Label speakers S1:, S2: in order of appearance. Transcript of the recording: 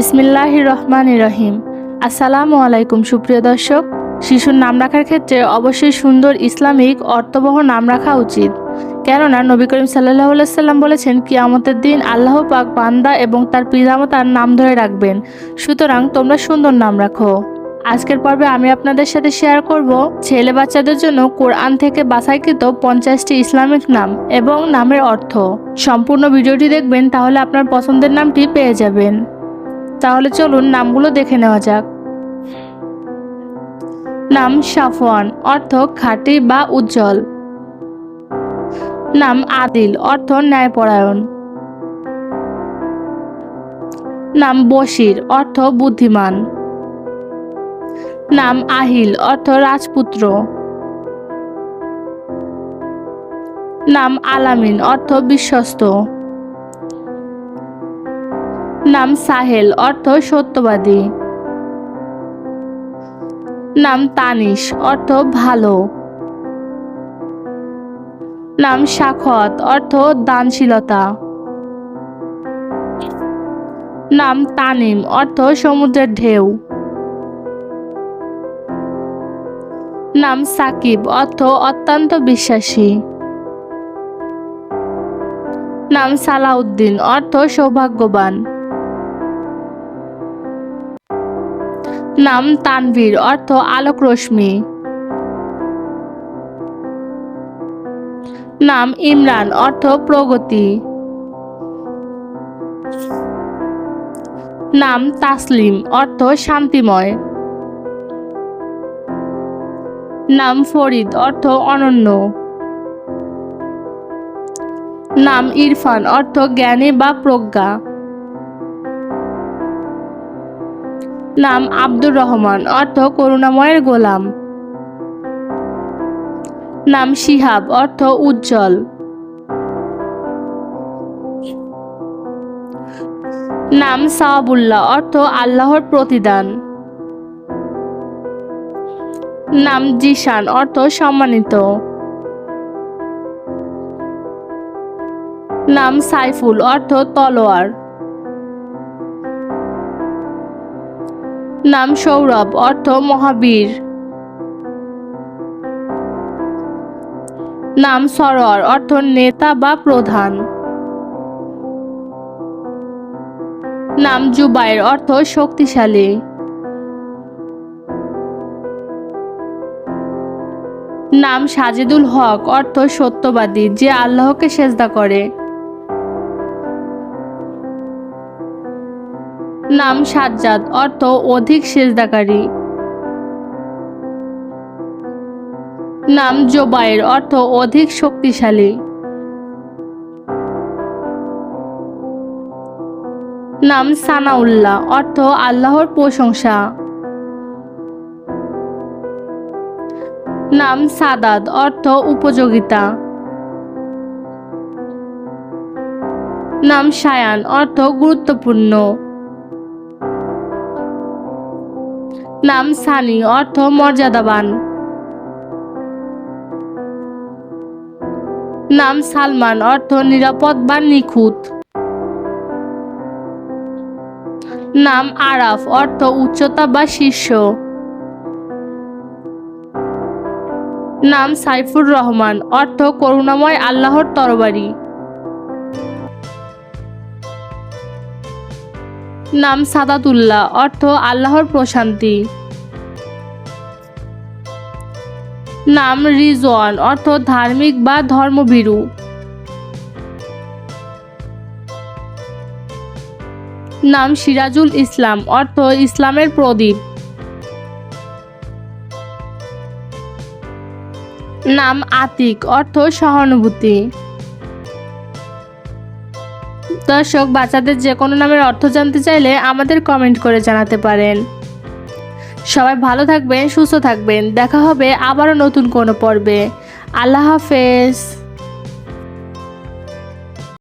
S1: বিসমিল্লাহ রহমান রহিম। আসসালামু আলাইকুম, সুপ্রিয় দর্শক। শিশুর নাম রাখার ক্ষেত্রে অবশ্যই সুন্দর ইসলামিক অর্থবহ নাম রাখা উচিত। কেননা, নবী করিম সাল্লাহ সাল্লাম বলেছেন, কিয়ামতের দিন আল্লাহ পাক বান্দা এবং তার পিতামাতার নাম ধরে রাখবেন। সুতরাং তোমরা সুন্দর নাম রাখো। আজকের পর্বে আমি আপনাদের সাথে শেয়ার করব ছেলে বাচ্চাদের জন্য কোরআন থেকে বাছাইকৃত পঞ্চাশটি ইসলামিক নাম এবং নামের অর্থ। সম্পূর্ণ ভিডিওটি দেখবেন, তাহলে আপনার পছন্দের নামটি পেয়ে যাবেন। তাহলে চলুন নামগুলো দেখে নেওয়া যাক। নাম সাফওয়ান, অর্থ খাঁটি বা উজ্জ্বল। নাম আদিল, অর্থ ন্যায়পরায়ণ। নাম বশির, অর্থ বুদ্ধিমান। নাম আহিল, অর্থ রাজপুত্র। নাম আলামিন, অর্থ বিশ্বস্ত। নাম সাহেল, অর্থ সত্যবাদী। নাম তানিশ, অর্থ ভালো। নাম সাখত অর্থ দানশীলতা। নাম তানিম, অর্থ সমুদ্রের ঢেউ। নাম সাকিব, অর্থ অত্যন্ত বিশ্বাসী। নাম সালাউদ্দিন, অর্থ সৌভাগ্যবান। নাম তানভীর, অর্থ আলোক রশ্মি। নাম ইমরান, অর্থ প্রগতি। নাম তাসলিম, অর্থ শান্তিময়। নাম ফরিদ, অর্থ অনন্য। নাম ইরফান, অর্থ জ্ঞানী বা প্রজ্ঞা। নাম আব্দুর রহমান, অর্থ করুণাময়ের গোলাম। নাম শিহাব, অর্থ উজ্জ্বল। নাম সাহাবুল্লাহ, অর্থ আল্লাহর প্রতিদান। নাম জিশান, অর্থ সম্মানিত। নাম সাইফুল, অর্থ তলোয়ার। নাম সৌরভ, অর্থ মহাবীর। নাম সরোয়ার, অর্থ নেতা বা প্রধান। নাম জুবাইর, অর্থ শক্তিশালী। নাম সাজিদুল হক, অর্থ সত্যবাদী, যে আল্লাহকে সেজদা করে। নাম সাজ্জাদ, অর্থ অধিক সেজদাকারী। নাম জোবাইর অর্থ অধিক শক্তিশালী। নাম সানাউল্লাহ, অর্থ আল্লাহর প্রশংসা। নাম সাদাদ অর্থ উপযোগিতা। নাম সায়ান, অর্থ গুরুত্বপূর্ণ। নাম সানি, অর্থ মর্যাদাবান। নাম সালমান, অর্থ নিরাপদ বা নিখুঁত। নাম আরাফ, অর্থ উচ্চতা বা শীর্ষ। নাম সাইফুর রহমান, অর্থ করুণাময় আল্লাহর তরবারি। নাম সাদাতুল্লাহ, অর্থ আল্লাহর প্রশান্তি। নাম রিজওয়ান, অর্থ ধার্মিক বা ধর্মভীরু। নাম সিরাজুল ইসলাম, অর্থ ইসলামের প্রদীপ। নাম আতিক, অর্থ সহানুভূতি। দর্শক, বাচ্চাদের যে কোনো নামের অর্থ জানতে চাইলে আমাদের কমেন্ট করে জানাতে পারেন। সবাই ভালো থাকবেন, সুস্থ থাকবেন। দেখা হবে আবারও নতুন কোনো পর্বে। আল্লাহ হাফেজ।